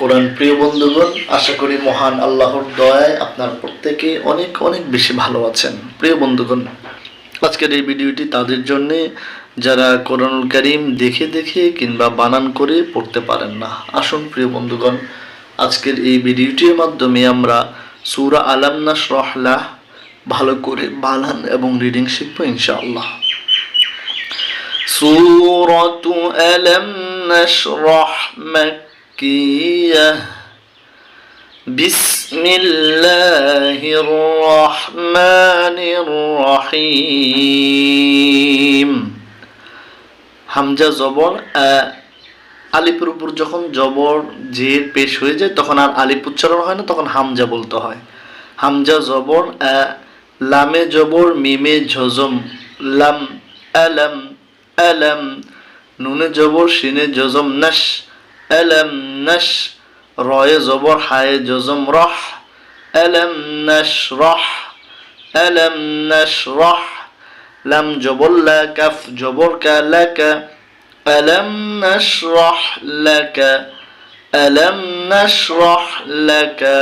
কোরআন প্রিয় বন্ধুগণ, আশা করি মহান আল্লাহর দয়ায় আপনার প্রত্যেকে অনেক অনেক বেশি ভালো আছেন। প্রিয় বন্ধুগণ, আজকের এই ভিডিওটি তাদের জন্য যারা কোরআনুল করিম দেখে দেখে কিংবা বানান করে পড়তে পারেন না। আসুন প্রিয় বন্ধুগণ, আজকের এই ভিডিওটির মাধ্যমে আমরা সুরা আলামনাস রহলা ভালো করে বানান এবং রিডিং শিখব ইনশাআল্লাহ। সুরতু আলাম নাশরাহ مكية بسم الله الرحمن الرحيم হামজা জবর আ আলিপুর উপর যখন জবর জের পেশ হয়ে যায় তখন আর আলিপ উচ্চারণ হয় না তখন হামজা বলতে হয় হামজা জবর আ লামে জবর মিমে ঝজম লাম আলাম আলাম নুনে জবর শিনে জজম নাশ আলাম নাশ রয়ে জবর হায়ে জজম রহ আলাম নাশ রহ আলাম নাশ রহ লাম জবর লা কাফ জবর কা লাকা আলাম নাশরাহ লাকা আলাম নাশরাহ লাকা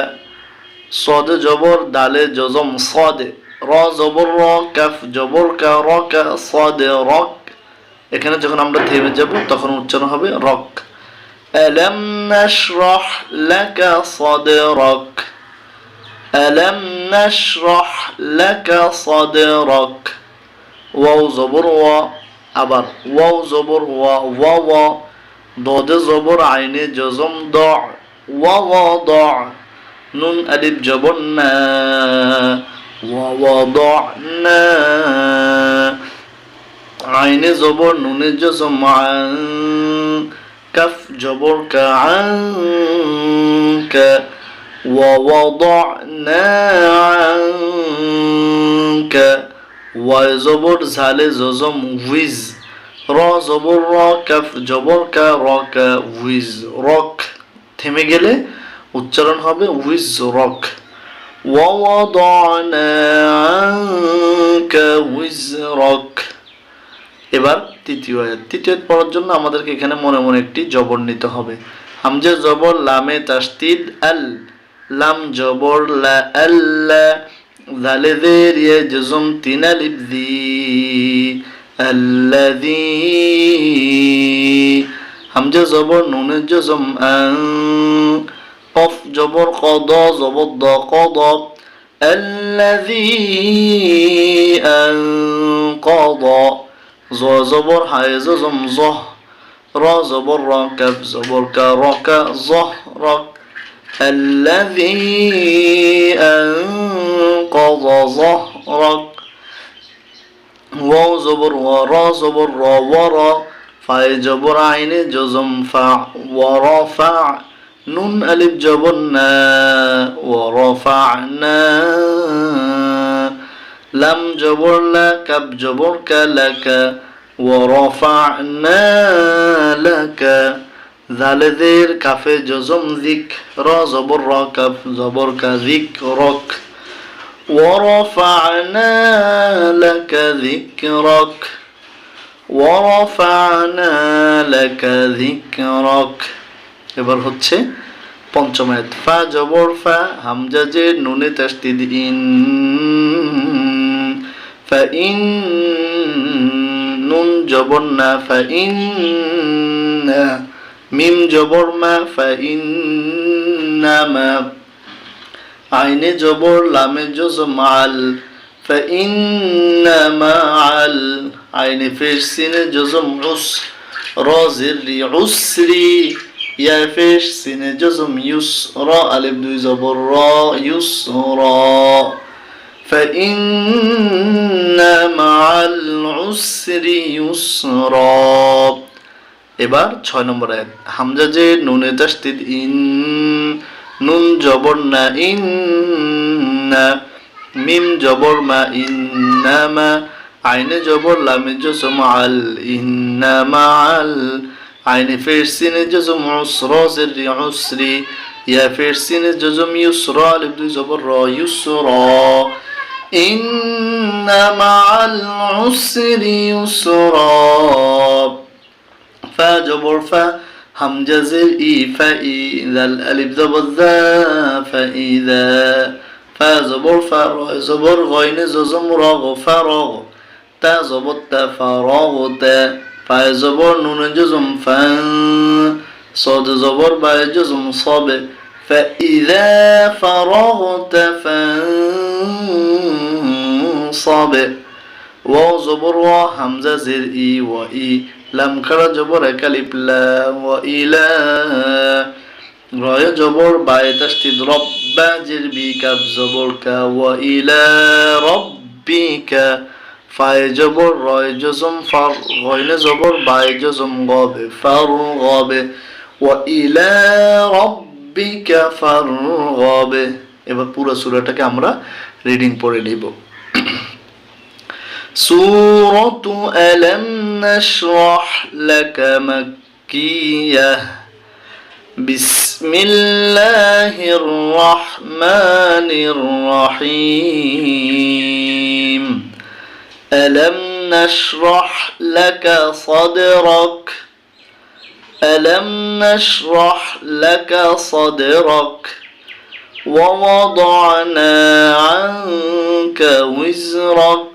صاد জবর দালে জজম صاد র জবর র কাফ জবর কা র কা صاد রক এখানে যখন আমরা থেমে যাব তখন উচ্চারণ হবে রক ألم نشرح لك صدرك؟ ألم نشرح لك صدرك؟ واو زبر و أبر. واو زبر و واو. ضاد زبر عين جزم ضع. ووضع نون ألب جبرنا. ووضعنا عين زبر نون جزم عن. দ না আইনে জবর নুনে জজম আন কাফ জবর কা আন কা ووضعنا عنك ওয়াই জবর ঝালে জজম উইজ র জবর র কাফ জবর কা র কা উইজ রক থেমে গেলে উচ্চারণ হবে উইজ রক ووضعنا عنك وزرك এবার তৃতীয় আয়াত তৃতীয় আয়াত পড়ার জন্য আমাদেরকে এখানে মনে মনে একটি জবর নিতে হবে হামজা জবর লামে তাসতিদ আল লাম জবর লা আল্লা জালে দের ইয়ে জজম তিন আলিফ দি আল্লাযী হামজা জবর নুনে জজম আন কফ জবর কদ জবর দ কদ الذي أنقض ظا زبر حي زم ظه را زبر راكب زبر كرك را الذي أنقض ظهرك واو زبر ورا زبر را ورا فاي جبر عين جزم فع ورفع نون ألف جبرنا ورفعنا لم جبر لا كب جبر لك ورفعنا لك জালেদের কাফে জজম জিক র জবর র কাফ জবর কা জিক রক ورفعنا لك ذكرك ورفعنا لك ذكرك এবার হচ্ছে পঞ্চম আয়াত ফা জবর ফা হামজা যে নুনে তাসদিদ ইন ফা ইন নুন জবর না ফা ইন মিম জবর মা ফাইন্নামা আইনে জবর লামে জজ মাল ফাইন্নামা আল আইনে ফের সিনে জজম উস রজির রি উসরি ইয়া ফের সিনে জজম ইউস فإن مع العسر يسرا এবার ছয় নম্বর আয়াত হামজা যে নুনে তাসদিদ ইন নুন জবর না ইন না মিম জবর মা ইন্নামা আইনে জবর লামে জসম আল ইন্নামা আল আইনে ফেরসিনে জসম উসর জিরি উসরি ইয়া ফেরসিনে জসম ইউসর আলিফ দুই জবর র ইউসর إن مع العسر يسرا. فجبر جبر فا إي فإذا الألف زبر ذا. فإذا فزبر زبر زبر غين ززم راغ فراغ تا زبر تا فراغ تا. فزبر نون جزم فان صاد زبر با جزم صاب فإذا فراغت فان সবে ও জবর ও হামজা জের ই ও ই লাম খাড়া জবর একালিপলা ও ইলা রয় জবর বায় তাস্তিদ রব্বা জির বি কাব জবর কা ও ইলা রব্বিকা ফায় জবর রয় জজম ফার রয়নে জবর বায় জজম গবে ফার গবে ও ইলা রব্বিকা ফার গবে এবার পুরো সুরাটাকে আমরা রিডিং পড়ে নিব। سورة ألم نشرح لك مكية؟ بسم الله الرحمن الرحيم. ألم نشرح لك صدرك؟ ألم نشرح لك صدرك؟ ووضعنا عنك وزرك؟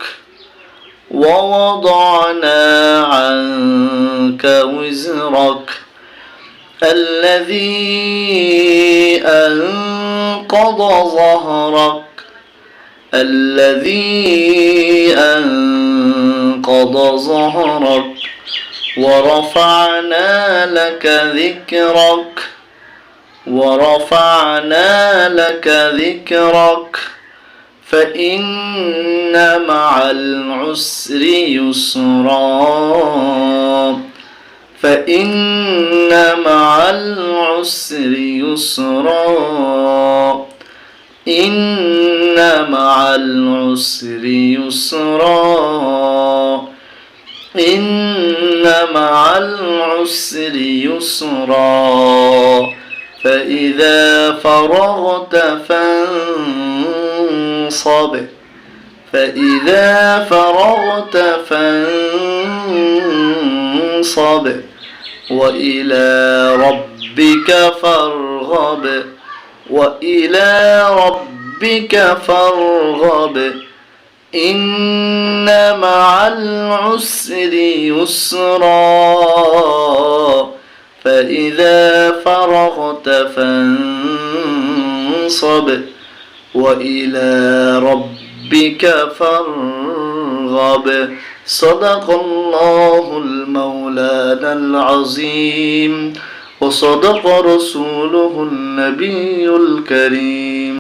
ووضعنا عنك وزرك الذي أنقض ظهرك الذي أنقض ظهرك ورفعنا لك ذكرك ورفعنا لك ذكرك فإن مع العسر يسرا. فإن مع العسر يسرا. إن مع العسر يسرا. إن مع العسر يسرا. فإذا فرغت فانصب فإذا فرغت فانصب وإلى ربك فارغب. وإلى ربك فارغب. إن مع العسر يسرا. فإذا فرغت فانصب وإلى ربك فارغب صدق الله المولانا العظيم. وصدق رسوله النبي الكريم.